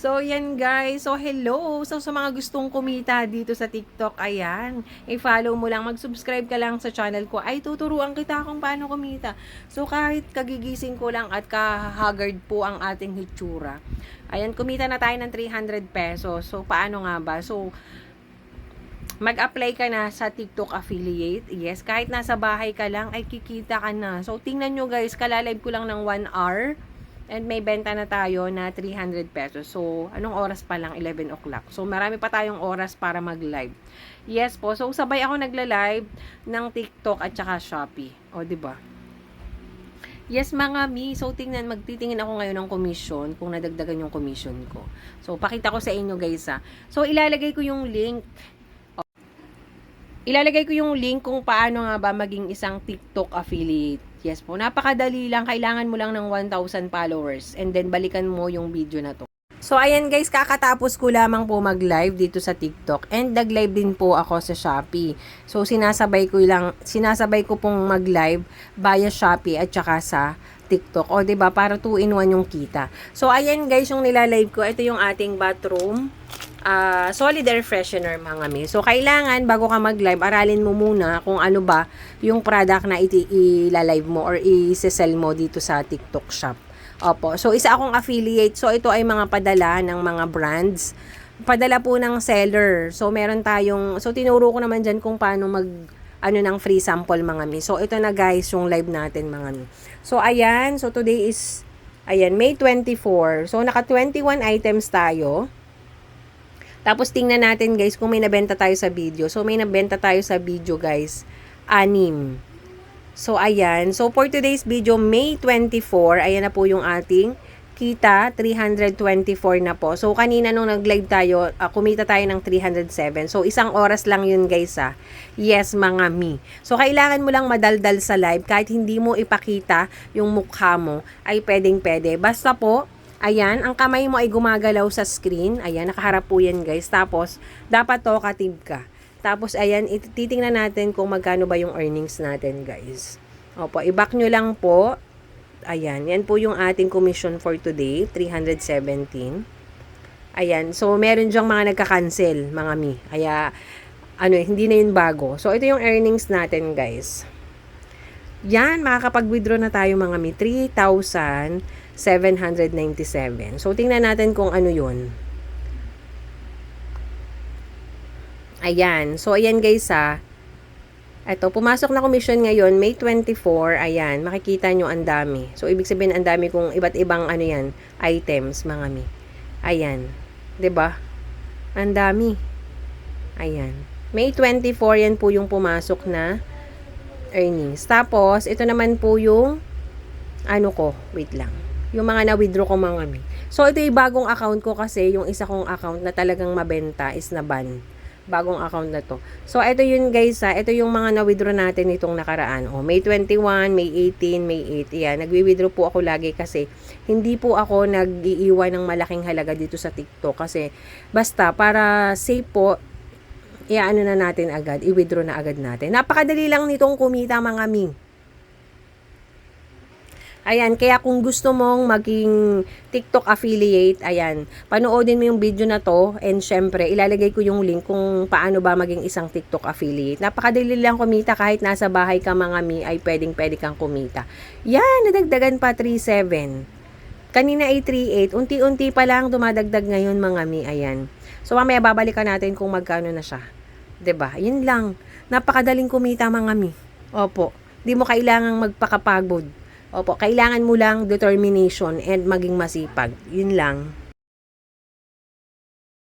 So, yan guys. So, hello. So, sa mga gustong kumita dito sa TikTok, ayan. I-follow mo lang. Mag-subscribe ka lang sa channel ko. Ay, tuturuan kita kung paano kumita. So, kahit kagigising ko lang at kahagard po ang ating hitsura. Ayan, kumita na tayo ng 300 pesos. So, paano nga ba? So, mag-apply ka na sa TikTok affiliate. Yes, kahit nasa bahay ka lang, ay kikita ka na. So, tingnan nyo guys, kalalive ko lang ng 1 hour. And may benta na tayo na 300 pesos. So, anong oras pa lang? 11 o'clock. So, marami pa tayong oras para mag-live. Yes po. So, sabay ako nagla-live ng TikTok at saka Shopee. O, di ba? Yes, mga mi. So, tingnan, magtitingin ako ngayon ng commission kung nadagdagan yung commission ko. So, pakita ko sa inyo guys ha. So, ilalagay ko yung link. Ilalagay ko yung link kung paano nga ba maging isang TikTok affiliate. Yes po, napakadali lang. Kailangan mo lang ng 1,000 followers. And then, balikan mo yung video na to. So, ayan guys, kakatapos ko lamang po mag-live dito sa TikTok. And nag-live din po ako sa Shopee. So, sinasabay ko lang, sinasabay ko pong mag-live via Shopee at saka sa TikTok. O, ba Para 2 in 1 yung kita. So, ayan guys, yung nilalive ko. Ito yung ating bathroom uh, solid air freshener mga mi. So, kailangan bago ka mag-live, aralin mo muna kung ano ba yung product na i-live mo or i-sell mo dito sa TikTok shop. Opo. So, isa akong affiliate. So, ito ay mga padala ng mga brands. Padala po ng seller. So, meron tayong, so, tinuro ko naman dyan kung paano mag, ano ng free sample mga mi. So, ito na guys, yung live natin mga mi. So, ayan. So, today is, ayan, May 24. So, naka 21 items tayo. Tapos tingnan natin guys kung may nabenta tayo sa video. So may nabenta tayo sa video guys. Anim. So ayan. So for today's video, May 24, ayan na po yung ating kita, 324 na po. So kanina nung nag-live tayo, uh, kumita tayo ng 307. So isang oras lang yun guys ah. Yes mga mi. So kailangan mo lang madaldal sa live kahit hindi mo ipakita yung mukha mo ay pwedeng pwede. Basta po, Ayan, ang kamay mo ay gumagalaw sa screen. Ayan, nakaharap po yan guys. Tapos, dapat talkative ka. Tapos, ayan, titingnan natin kung magkano ba yung earnings natin guys. Opo, i-back nyo lang po. Ayan, yan po yung ating commission for today, 317. Ayan, so meron dyang mga nagka-cancel, mga mi. Kaya, ano, hindi na yun bago. So, ito yung earnings natin guys. Yan, makakapag-withdraw na tayo mga mi. 3,000 797. So, tingnan natin kung ano yun. Ayan. So, ayan guys ha. Ito, pumasok na commission ngayon, May 24. Ayan, makikita nyo ang dami. So, ibig sabihin, ang dami kung iba't ibang ano yan, items, mga mi. Ayan. ba? Ang dami. Ayan. May 24, yan po yung pumasok na earnings. Tapos, ito naman po yung ano ko, wait lang yung mga na-withdraw ko mga mi. So, ito yung bagong account ko kasi yung isa kong account na talagang mabenta is na ban. Bagong account na to. So, ito yun guys ha. Ito yung mga na-withdraw natin itong nakaraan. O, May 21, May 18, May 8. Yan. Nagwi-withdraw po ako lagi kasi hindi po ako nag-iiwan ng malaking halaga dito sa TikTok. Kasi basta para safe po, iaano na natin agad. I-withdraw na agad natin. Napakadali lang nitong kumita mga mi. Ayan, kaya kung gusto mong maging TikTok affiliate, ayan, panoodin mo yung video na to and syempre, ilalagay ko yung link kung paano ba maging isang TikTok affiliate. Napakadali lang kumita kahit nasa bahay ka mga mi ay pwedeng pwede kang kumita. Yan, nadagdagan pa 3.7. Kanina ay 3.8. Unti-unti pa lang dumadagdag ngayon mga mi, ayan. So mamaya babalikan natin kung magkano na siya. 'Di ba? Yun lang. Napakadaling kumita mga mi. Opo. Di mo kailangang magpakapagod Opo, kailangan mo lang determination and maging masipag. Yun lang.